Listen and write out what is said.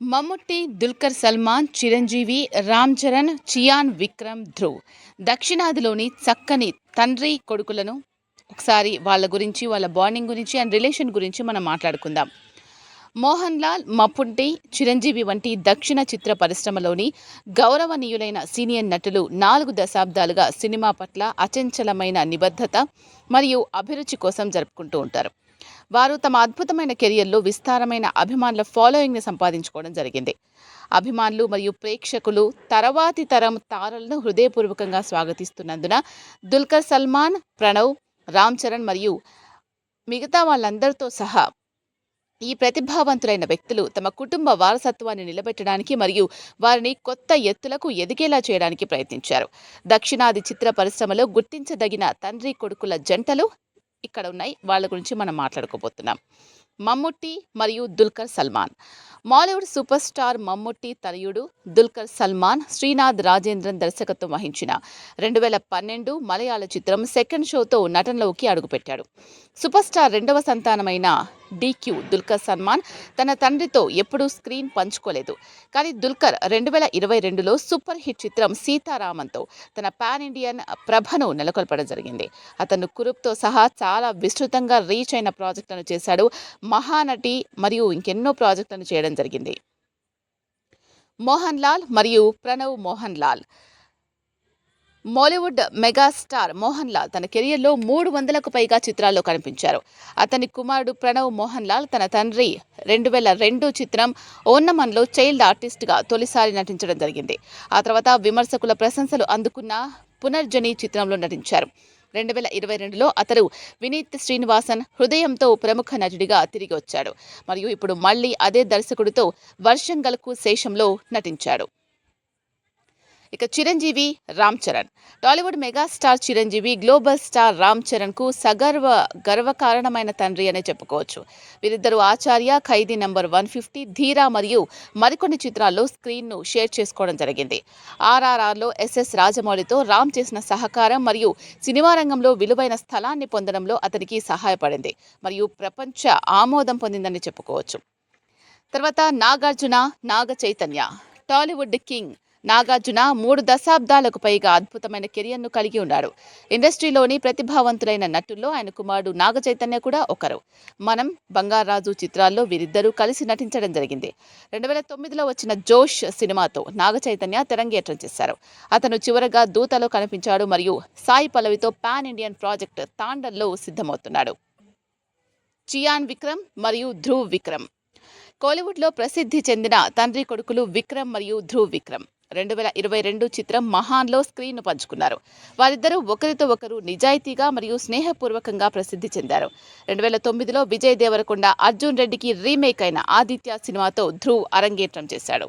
మమ్ముట్టి దుల్కర్ సల్మాన్ చిరంజీవి రామ్ చరణ్ చియాన్ విక్రమ్ ధ్రువ్. దక్షిణాదిలోని చక్కని తండ్రి కొడుకులను ఒకసారి వాళ్ళ గురించి వాళ్ళ బాండింగ్ గురించి అండ్ రిలేషన్ గురించి మనం మాట్లాడుకుందాం. మోహన్ లాల్ మప్పుంటి చిరంజీవి వంటి దక్షిణ చిత్ర పరిశ్రమలోని గౌరవనీయులైన సీనియర్ నటులు నాలుగు దశాబ్దాలుగా సినిమా పట్ల అచంచలమైన నిబద్ధత మరియు అభిరుచి కోసం జరుపుకుంటూ ఉంటారు. వారు తమ అద్భుతమైన కెరియర్లో విస్తారమైన అభిమానుల ఫాలోయింగ్ని సంపాదించుకోవడం జరిగింది. అభిమానులు మరియు ప్రేక్షకులు తర్వాతి తరం తారలను హృదయపూర్వకంగా స్వాగతిస్తున్నందున దుల్కర్ సల్మాన్ ప్రణవ్ రామ్ చరణ్ మరియు మిగతా వాళ్ళందరితో సహా ఈ ప్రతిభావంతులైన వ్యక్తులు తమ కుటుంబ వారసత్వాన్ని నిలబెట్టడానికి మరియు వారిని కొత్త ఎత్తులకు ఎదిగేలా చేయడానికి ప్రయత్నించారు. దక్షిణాది చిత్ర పరిశ్రమలో గుర్తించదగిన తండ్రి కొడుకుల జంటలు ఇక్కడ ఉన్నాయి. వాళ్ళ గురించి మనం మాట్లాడుకోబోతున్నాం. మమ్ముట్టి మరియు దుల్కర్ సల్మాన్. మాలీవుడ్ సూపర్ స్టార్ మమ్ముట్టి తనయుడు దుల్కర్ సల్మాన్ శ్రీనాథ్ రాజేంద్రన్ దర్శకత్వం వహించిన రెండు వేల పన్నెండు మలయాళ చిత్రం సెకండ్ షోతో నటనలోకి అడుగుపెట్టాడు. సూపర్ స్టార్ రెండవ సంతానమైన డీక్యూ దుల్కర్ సల్మాన్ తన తండ్రితో ఎప్పుడూ స్క్రీన్ పంచుకోలేదు. కానీ దుల్కర్ రెండు వేల ఇరవై రెండులో సూపర్ హిట్ చిత్రం సీతారామంతో తన పాన్ ఇండియన్ ప్రభను నెలకొల్పడం జరిగింది. అతను కురుప్తో సహా చాలా విస్తృతంగా రీచ్ అయిన ప్రాజెక్టులను చేశాడు. మహానటి మరియు ఇంకెన్నో ప్రాజెక్టులను చేయడం జరిగింది. మోహన్ లాల్ మరియు ప్రణవ్ మోహన్ లాల్ మాలీవుడ్ మెగాస్టార్ మోహన్ లాల్ తన కెరియర్లో మూడు వందలకు పైగా చిత్రాల్లో కనిపించారు. అతని కుమారుడు ప్రణవ్ మోహన్ లాల్ తన తండ్రి రెండు వేల రెండు చిత్రం ఓన్నమన్లో చైల్డ్ ఆర్టిస్ట్గా తొలిసారి నటించడం జరిగింది. ఆ తర్వాత విమర్శకుల ప్రశంసలు అందుకున్న పునర్జని చిత్రంలో నటించారు. రెండు వేల ఇరవై రెండులో అతడు వినీత్ శ్రీనివాసన్ హృదయంతో ప్రముఖ నటుడిగా తిరిగి వచ్చాడు. మరియు ఇప్పుడు మళ్ళీ అదే దర్శకుడితో వర్షంగల్కు శేషంలో నటించాడు. ఇక Chiranjeevi Ram Charan. Tollywood megastar Chiranjeevi global star Ram చరణ్కు సగర్వ గర్వకారణమైన తండ్రి అనే చెప్పుకోవచ్చు. వీరిద్దరు Acharya Khaidi number one fifty Dheera మరియు మరికొన్ని చిత్రాల్లో స్క్రీన్ను షేర్ చేసుకోవడం జరిగింది. ఆర్ఆర్ఆర్లో ఎస్ఎస్ రాజమౌళితో రామ్ చేసిన సహకారం మరియు సినిమా రంగంలో విలువైన స్థలాన్ని పొందడంలో అతనికి సహాయపడింది మరియు ప్రపంచ ఆమోదం పొందిందని చెప్పుకోవచ్చు. తర్వాత నాగార్జున నాగ చైతన్య. టాలీవుడ్ కింగ్ నాగార్జున మూడు దశాబ్దాలకు పైగా అద్భుతమైన కెరియర్ను కలిగి ఉన్నాడు. ఇండస్ట్రీలోని ప్రతిభావంతులైన నటుల్లో ఆయన కుమారుడు నాగ చైతన్య కూడా ఒకరు. మనం బంగారాజు చిత్రాల్లో వీరిద్దరూ కలిసి నటించడం జరిగింది. రెండు వేల తొమ్మిదిలో వచ్చిన జోష్ సినిమాతో నాగ చైతన్య తెరంగేట్రం చేశారు. అతను చివరగా దూతలో కనిపించాడు మరియు సాయి పల్లవితో పాన్ ఇండియన్ ప్రాజెక్ట్ తాండల్లో సిద్ధమవుతున్నాడు. చియాన్ విక్రమ్ మరియు ధ్రువ్ విక్రమ్. కోలీవుడ్లో ప్రసిద్ధి చెందిన తండ్రి కొడుకులు విక్రమ్ మరియు ధ్రువ్ విక్రమ్. రెండు వేల ఇరవై రెండు చిత్రం మహాన్లో స్క్రీన్ను పంచుకున్నారు. వారిద్దరూ ఒకరితో ఒకరు నిజాయితీగా మరియు స్నేహపూర్వకంగా ప్రసిద్ధి చెందారు. రెండు వేల తొమ్మిదిలో విజయ్ దేవరకొండ అర్జున్ రెడ్డికి రీమేక్ అయిన ఆదిత్య సినిమాతో ధ్రువ్ అరంగేట్రం చేశాడు.